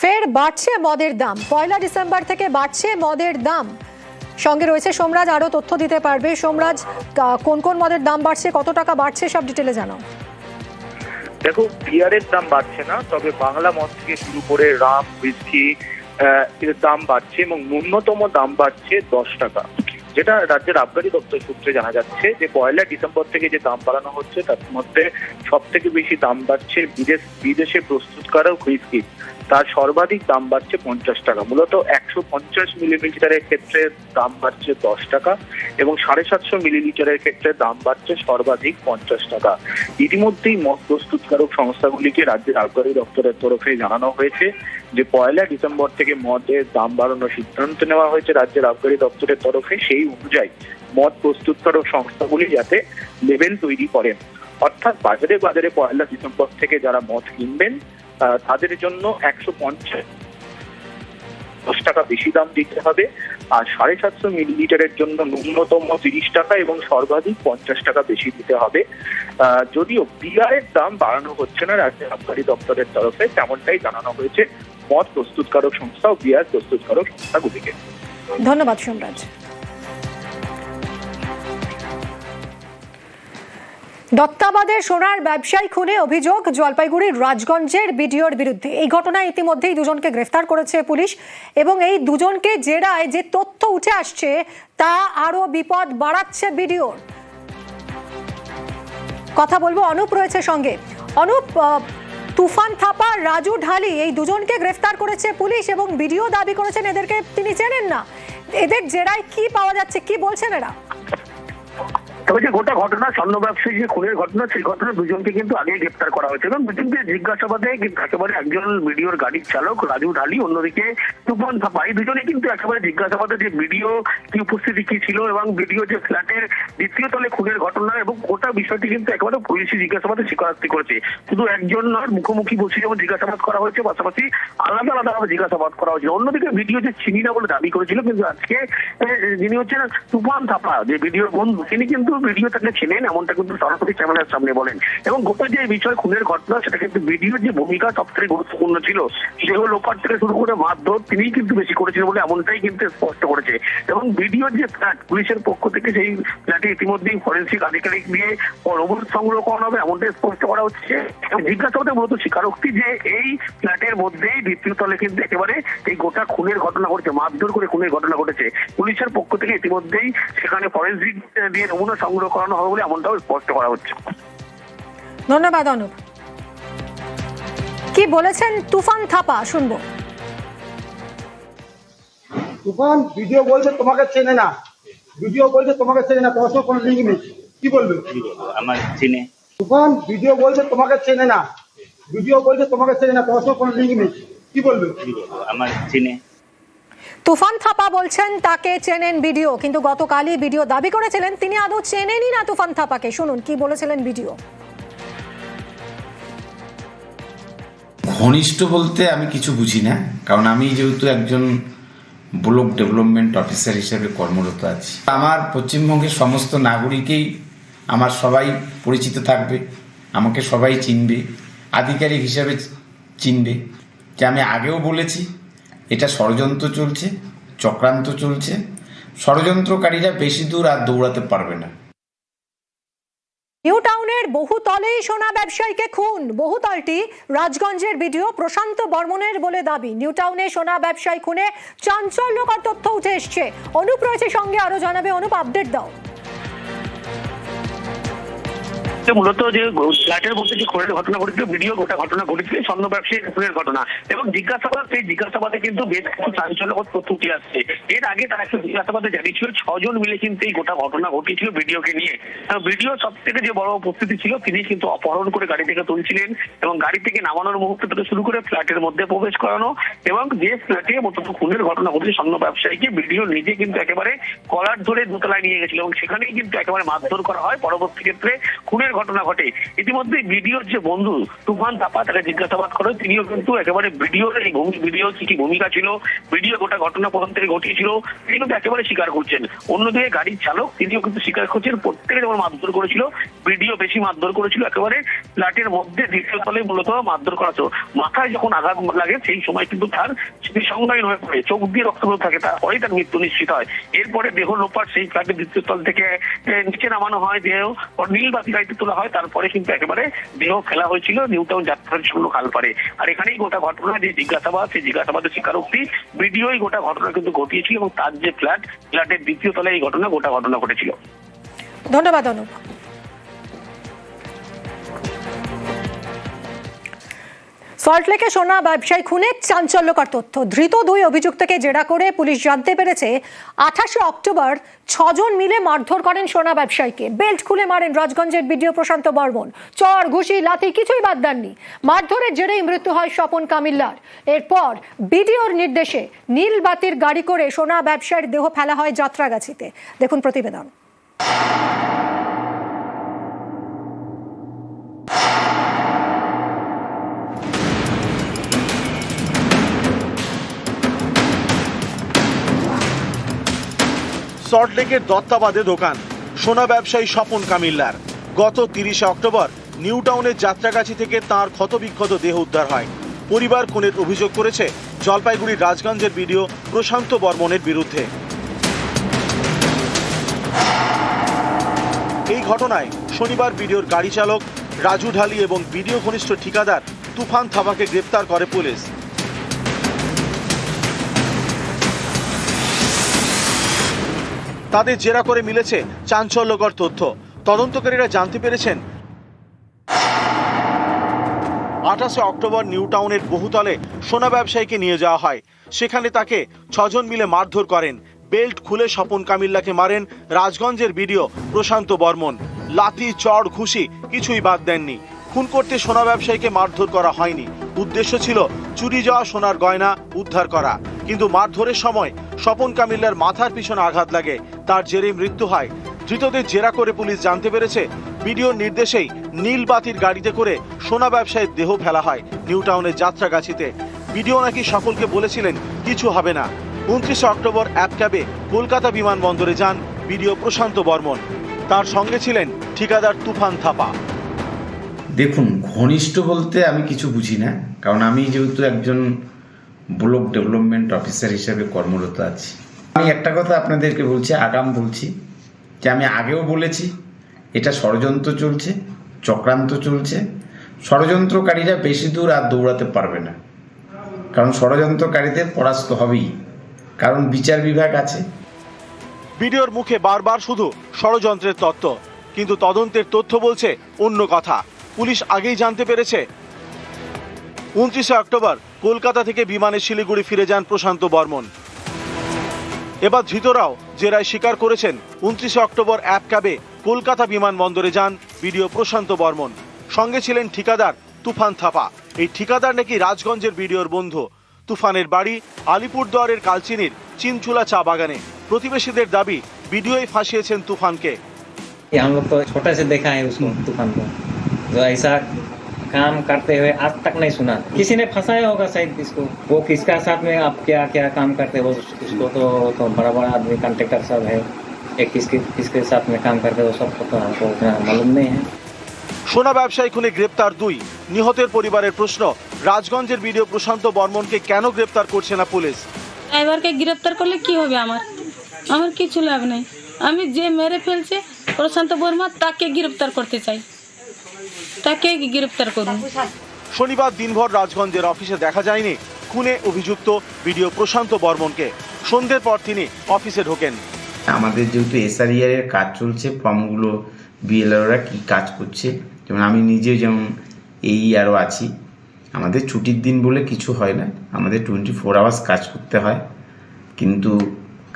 ফের বাড়ছে মদের দাম। পয়লা ডিসেম্বর থেকে বাড়ছে মদের দাম। সঙ্গে রয়েছে সোমরাজ আরও তথ্য দিতে পারবে। সোমরাজ কোন কোন মদের দাম বাড়ছে, কত টাকা বাড়ছে, সব ডিটেলে জানাও। দেখো, বিয়ারের দাম বাড়ছে না, তবে বাংলা মদ থেকে শুরু করে রাম, হুইস্কি এর দাম বাড়ছে এবং ন্যূনতম দাম বাড়ছে দশ টাকা। যেটা রাজ্যের আবগারি দপ্তর সূত্রে জানা যাচ্ছে যে পয়লা ডিসেম্বর থেকে যে দাম বাড়ানো হচ্ছে, তার মধ্যে সব থেকে বেশি দাম বাড়ছে বিদেশ, বিদেশে প্রস্তুতকারক হুইস্কি তার সর্বাধিক দাম বাড়ছে পঞ্চাশ টাকা। মূলত একশো পঞ্চাশ মিলিলিটারের ক্ষেত্রে দাম বাড়ছে দশ টাকা এবং সাড়ে সাতশো মিলিলিটারের ক্ষেত্রে দাম বাড়ছে সর্বাধিক পঞ্চাশ টাকা। ইতিমধ্যেই মদ প্রস্তুতকারক সংস্থাগুলিকে রাজ্যের আবগারি দপ্তরের তরফে জানানো হয়েছে। যে পয়লা ডিসেম্বর থেকে মদের দাম বাড়ানোর সিদ্ধান্ত নেওয়া হয়েছে রাজ্যের আবগারি দপ্তরের তরফে, সেই অনুযায়ী মদ প্রস্তুতকারক সংস্থাগুলি যাতে লেভেল তৈরি করেন। অর্থাৎ বাজারে বাজারে পয়লা ডিসেম্বর থেকে যারা মদ কিনবেন তাদের জন্য একশো পঞ্চাশ দশ টাকা বেশি দাম দিতে হবে, আর সাড়ে সাতশো মিলিলিটারের জন্য ন্যূনতম তিরিশ টাকা এবং সর্বাধিক পঞ্চাশ টাকা বেশি দিতে হবে। যদিও বিয়ারের দাম বাড়ানো হচ্ছে না রাজ্যের আবগারি দপ্তরের তরফে, তেমনটাই জানানো হয়েছে। মদ প্রস্তুতকারক সংস্থা ও বিয়ার প্রস্তুতকারক সংস্থাগুলিকে ধন্যবাদ সোমরাজ দত্তাবাদের সোনার ব্যবসায়ী খুনে অভিযোগ, জলপাইগুড়ির রাজগঞ্জের বিডিওর বিরুদ্ধে। এই ঘটনায় ইতিমধ্যেই দুজনকে গ্রেফতার করেছে পুলিশ এবং এই দুজনকে জেরায় যে তথ্য উঠে আসছে, তা আরও বিপদ বাড়াচ্ছে বিডিওর। কথা বলব অনুপ রয়েছে সঙ্গে। অনুপ তুফান থাপা, রাজু ঢালি, এই দুজনকে গ্রেফতার করেছে পুলিশ এবং বিডিও দাবি করেছেন এদেরকে। তিনি চেনেন না। এদের জেরায় কি পাওয়া যাচ্ছে, কি বলছেন এরা? তবে যে গোটা ঘটনা স্বর্ণ ব্যবসায়ী যে খুনের ঘটনা, সেই ঘটনা দুজনকে কিন্তু আগে গ্রেপ্তার করা হয়েছে। এবং দুজনকে জিজ্ঞাসাবাদে কিন্তু একেবারে একজন বিডিওর গাড়ির চালক, রাজু ঢালি, অন্যদিকে তুফান থাপা, এই দুজনে কিন্তু একেবারে জিজ্ঞাসাবাদে যে বিডিও কি উপস্থিতি, কি ছিল, এবং বিডিও যে ফ্ল্যাটের দ্বিতীয় তলে খুনের ঘটনা, এবং গোটা বিষয়টি কিন্তু একেবারে পুলিশি জিজ্ঞাসাবাদে স্বীকারোক্তি করেছে। শুধু একজন নয়, মুখোমুখি বসে যেমন জিজ্ঞাসাবাদ করা হয়েছে, পাশাপাশি আলাদা আলাদা ভাবে জিজ্ঞাসাবাদ করা হয়েছে অন্যদিকে ভিডিও যে চিনি না বলে দাবি করেছিল, কিন্তু আজকে যিনি হচ্ছেন তুফান থাপা, যে ভিডিওর বন্ধু, তিনি কিন্তু ভিডিও তাকে চেনেন, এমনটা কিন্তু সরাসরি ক্যামেরার সামনে বলেন। এবং গোটা যে বিষয়, খুনের ঘটনা, সেটা কিন্তু ভিডিওর যে ভূমিকা সবথেকে গুরুত্বপূর্ণ ছিল সেও লোপার থেকে শুরু করে মারধর তিনিই কিন্তু বেশি করেছিলেন বলে এমনটাই কিন্তু স্পষ্ট করেছে। এবং ভিডিওর যে ফ্ল্যাট পুলিশের পক্ষ থেকে সেই ফ্ল্যাটে ইতিমধ্যেই ফরেন্সিক আধিকারিক দিয়ে নমুনা সংগ্রহ করা হবে, এমনটাই স্পষ্ট করা হচ্ছে। জিজ্ঞাসাবাদে মূলত স্বীকারোক্তি যে এই ফ্ল্যাটের মধ্যেই দ্বিতীয় তলে কিন্তু একেবারে এই গোটা খুনের ঘটনা ঘটেছে, মারধর করে খুনের ঘটনা ঘটেছে। পুলিশের পক্ষ থেকে ইতিমধ্যেই সেখানে ফরেন্সিক দিয়ে নমুনা সংগ্রহ করানো হবে বলে এমনটাও স্পষ্ট করা হচ্ছে। ধন্যবাদ অনুপ। কি বলেছেন? তুফান থাপা শুনব। তুফান ভিডিও বলছে তোমাকে চেনে না। ভিডিও বলছে তোমাকে চেনে না তোমার সঙ্গে কোনো লিঙ্ক নেই। কি বলবে? আমার চিনে। তুফান ভিডিও বলছে তোমাকে চেনে না। ভিডিও বলছে তোমাকে চেনে না তোমার সঙ্গে কোনো লিঙ্ক নেই। কি বলবে? আমার চিনে। তুফান থাপা বলছেন তাকে চেনেন ভিডিও কিন্তু গতকালই ভিডিও দাবি করেছিলেন তিনি আদৌ চেনেনই না তুফান থাপাকে। শুনুন কি বলেছিলেন ভিডিও ঘনিষ্ঠ বলতে আমি কিছু বুঝি না, কারণ আমি যেহেতু একজন ব্লক ডেভেলপমেন্ট অফিসার হিসেবে কর্মরত আছি। আমার পশ্চিমবঙ্গের সমস্ত নাগরিকেই আমার সবাই পরিচিত থাকবে, আমাকে সবাই চিনবে, আধিকারিক হিসাবে চিনবে। যে আমি আগেও বলেছি এটা ষড়যন্ত্র চলছে, চক্রান্ত চলছে। ষড়যন্ত্রকারীরা বেশি দূর আর দৌড়াতে পারবে না। নিউ টাউনের বহুতলেই সোনা ব্যবসায়ীকে খুন। বহুতলটি রাজগঞ্জের ভিডিও প্রশান্ত বর্মনের বলে দাবি। নিউ টাউনে সোনা ব্যবসায়ী খুনে চাঞ্চল্যকর তথ্য উঠে এসছে। অনুপ রয়েছে সঙ্গে আরও জানাবে অনুপ আপডেট দাও। যে মূলত যে, ফ্ল্যাটের মধ্যে যে খুনের ঘটনা ঘটেছিল, ভিডিও গোটা ঘটনা ঘটেছিল স্বর্ণ ব্যবসায়ী খুনের ঘটনা। এবং জিজ্ঞাসাবাদ, সেই জিজ্ঞাসাবাদে কিন্তু বেশ কিছু চাঞ্চল্যকর তথ্য উঠে আসছে। এর আগে তারা একটা জিজ্ঞাসাবাদে জানিয়েছিল, ছজন মিলে কিন্তু এই গোটা ঘটনা ঘটিয়েছিল ভিডিওকে নিয়ে। ভিডিও সব থেকে যে বড় উপস্থিতি ছিল, তিনি কিন্তু অপহরণ করে গাড়ি থেকে তুলছিলেন এবং গাড়ি থেকে নামানোর মুহূর্ত থেকে শুরু করে ফ্ল্যাটের মধ্যে প্রবেশ করানো এবং যে ফ্ল্যাটে মূলত খুনের ঘটনা ঘটেছে, স্বর্ণ ব্যবসায়ীকে ভিডিও নিজে কিন্তু একেবারে কলার ধরে দোতলায় নিয়ে গেছিল এবং সেখানেই কিন্তু একেবারে মারধর করা হয়। পরবর্তী ক্ষেত্রে খুনের খুনের ঘটনা ঘটে। ইতিমধ্যে ভিডিওর যে বন্ধু তুফান থাপা তাকে জিজ্ঞাসাবাদ করে, তিনিও কিন্তু একেবারে ভিডিওর এই ভিডিও কি কি ভূমিকা ছিল ভিডিও গোটা ঘটনা প্রথম থেকে ঘটিয়েছিল, তিনি কিন্তু একেবারে স্বীকার করছেন। অন্যদিকে গাড়ির চালক, তিনিও কিন্তু স্বীকার করছেন প্রত্যেকে যেমন মারধর করেছিল ভিডিও বেশি মারধর করেছিল, একেবারে ফ্ল্যাটের মধ্যে দ্বিতীয় তলে মূলত মারধর করা। মাথায় যখন আঘাত লাগে, সেই সময় কিন্তু তার স্মৃতি সংজ্ঞাহীন হয়ে পড়ে, চোখ দিয়ে রক্ত বেরোতে থাকে, তারপরেই তার মৃত্যু নিশ্চিত হয়। এরপরে দেহ লোপাট সেই ফ্ল্যাটের দ্বিতীয় তল থেকে নিচে নামানো হয়, দেহ নীল বাতি তোলা হয়, তারপরে কিন্তু একেবারে দেহ ফেলা হয়েছিল নিউ টাউন যাত্রার জন্য কালপারে। আর এখানেই গোটা ঘটনা, যে জিজ্ঞাসাবাদ, সেই জিজ্ঞাসাবাদের স্বীকারোক্তি ভিডিওই গোটা ঘটনা কিন্তু ঘটিয়েছিল, এবং তার যে ফ্ল্যাট, ফ্ল্যাটের দ্বিতীয় তলায় এই ঘটনা, গোটা ঘটনা ঘটেছিল। ধন্যবাদ, অনুপ। সল্টলেকে সোনা ব্যবসায়ী খুনে চাঞ্চল্যকর তথ্য। ধৃত দুই অভিযুক্তকে জেরা করে পুলিশ জানতে পেরেছে, আঠাশে অক্টোবর ছজন মিলে মারধর করেন সোনা ব্যবসায়ীকে। বেল্ট খুলে মারেন রাজগঞ্জের বিডিও প্রশান্ত বর্মন। চর, ঘুষি, লাথি কিছুই বাদ দেননি। মারধরের জেরেই মৃত্যু হয় স্বপন কামিল্লার। এরপর বিডিওর নির্দেশে নীল বাতির গাড়ি করে সোনা ব্যবসায়ীর দেহ ফেলা হয় যাত্রাগাছিতে। দেখুন প্রতিবেদন। সল্টলেকের দত্তাবাদে দোকান। সোনা ব্যবসায়ী স্বপন কামিল্লার। গত তিরিশে অক্টোবর নিউ টাউনের যাত্রাগাছি থেকে তার ক্ষতবিক্ষত দেহ উদ্ধার হয়। পরিবার খুনের অভিযোগ করেছে জলপাইগুড়ির রাজগঞ্জের বিডিও প্রশান্ত বর্মনের বিরুদ্ধে। এই ঘটনায় শনিবার বিডিওর গাড়ি চালক রাজু ঢালি এবং বিডিও ঘনিষ্ঠ ঠিকাদার তুফান থাবাকে গ্রেপ্তার করে পুলিশ। তাদের জেরা করে মিলেছে চাঞ্চল্যকর তথ্য। তদন্তকারীরা জানতে পেরেছেন, আঠাশে অক্টোবর নিউ টাউনের বহুতলে সোনা ব্যবসায়ীকে নিয়ে যাওয়া হয়। সেখানে তাকে ছজন মিলে মারধর করেন। বেল্ট খুলে স্বপন কামিল্লাকে মারেন। রাজগঞ্জের বিডিও প্রশান্ত বর্মন। লাথি, চড়, ঘুষি কিছুই বাদ দেননি। খুন করতে সোনা ব্যবসায়ীকে মারধর করা হয়নি। উদ্দেশ্য ছিল চুরি যাওয়া সোনার গয়না উদ্ধার করা। কিন্তু মারধরের সময় স্বপন কামিল্লার মাথার পিছনে আঘাত লাগে। তার জেরে মৃত্যু হয়। ধৃতদের জেরা করে পুলিশ জানতে পেরেছে বিডিওর নির্দেশেই নীল বাতির গাড়িতে করে সোনা ব্যবসায়ীর দেহ ফেলা হয় নিউ টাউনের যাত্রাগাছিতে। বিডিও নাকি সকলকে বলেছিলেন, কিছু হবে না। উনত্রিশে অক্টোবর অ্যাপ ক্যাবে কলকাতা বিমানবন্দরে যান বিডিও প্রশান্ত বর্মন। তার সঙ্গে ছিলেন ঠিকাদার তুফান থাপা। দেখুন, ঘনিষ্ঠ বলতে আমি কিছু বুঝি না, কারণ আমি যেহেতু একজন ব্লক ডেভেলপমেন্ট অফিসার হিসেবে কর্মরত আছি। আমি একটা কথা আপনাদেরকে বলছি, আগাম বলছি, যে আমি আগেও বলেছি, এটা ষড়যন্ত্র চলছে, চক্রান্ত চলছে। ষড়যন্ত্রকারীরা বেশি দূর আর দৌড়াতে পারবে না। কারণ ষড়যন্ত্রকারীদের পরাস্ত হবেই। কারণ বিচার বিভাগ আছে। বিডিওর মুখে বারবার শুধু ষড়যন্ত্রের তত্ত্ব, কিন্তু তদন্তের তথ্য বলছে অন্য কথা। পুলিশ আগেই জানতে পেরেছে। উনত্রিশে অক্টোবর কলকাতা থেকে বিমানে শিলিগুড়ি ফিরে যান প্রশান্ত বর্মন। এবার ধৃতরাও জেরায় স্বীকার করেছেন উনত্রিশে অক্টোবর অ্যাপ ক্যাবে কলকাতা বিমানবন্দরে যান বিডিও প্রশান্ত বর্মন সঙ্গে ছিলেন ঠিকাদার তুফান থাপা এই ঠিকাদার নাকি রাজগঞ্জের বিডিওর বন্ধু তুফানের বাড়ি আলিপুরদুয়ারের কালচিনির চিনচুলা চা বাগানে প্রতিবেশীদের দাবি বিডিওই ফাঁসিয়েছেন তুফানকে कि हम लोग तो छोटे से देखा है उसको तूफान को जो ऐसा काम करते हुए आज तक नहीं सुना किसी ने फंसाया होगा शायद इसको वो किसका साथ में आप क्या क्या काम करते हो उसको तो, तो बड़ा बड़ा आदमी कॉन्ट्रेक्टर सब है एक किसके किसके साथ में काम करते हो सबको तो हमको उतना मालूम नहीं है সোনা ব্যবসায়ী খুনে গ্রেপ্তার দুই নিহতের পরিবারের প্রশ্ন রাজগঞ্জের বিডিও প্রশান্ত বর্মনকে কেন গ্রেপ্তার করছে না পুলিশ ড্রাইভারকে গ্রেপ্তার করলে কি হবে আমার আমার কিছু লাভ নেই আমি যে মেরে ফেলছে প্রশান্ত বর্মা তাকে গ্রেপ্তার করতে চাই তাকে গ্রেপ্তার করুন। শনিবার দিনভর রাজগঞ্জের অফিসে দেখা যায়নি খুনে অভিযুক্ত বিডিও প্রশান্ত বর্মনকে। সন্ধ্যের পর তিনি অফিসে ঢোকেন। আমাদের যেহেতু এসআরিআর এর কাজ চলছে ফর্মগুলো বিএলআররা কি কাজ করছে যেমন আমি নিজে যেমন এই আরও আছি আমাদের ছুটির দিন বলে কিছু হয় না আমাদের টোয়েন্টি ফোর আওয়ার্স কাজ করতে হয়। কিন্তু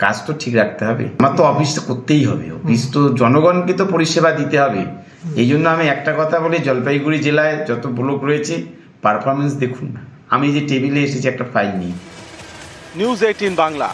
কাজ তো ঠিক রাখতে হবে। আমার তো অফিস তো করতেই হবে। অফিস তো জনগণকে তো পরিষেবা দিতে হবে। এই জন্য আমি একটা কথা বলি, জলপাইগুড়ি জেলায় যত ব্লক রয়েছে পারফরমেন্স দেখুন আমি যে টেবিলে এসেছি একটা ফাইল নিয়ে। News eighteen Bangla.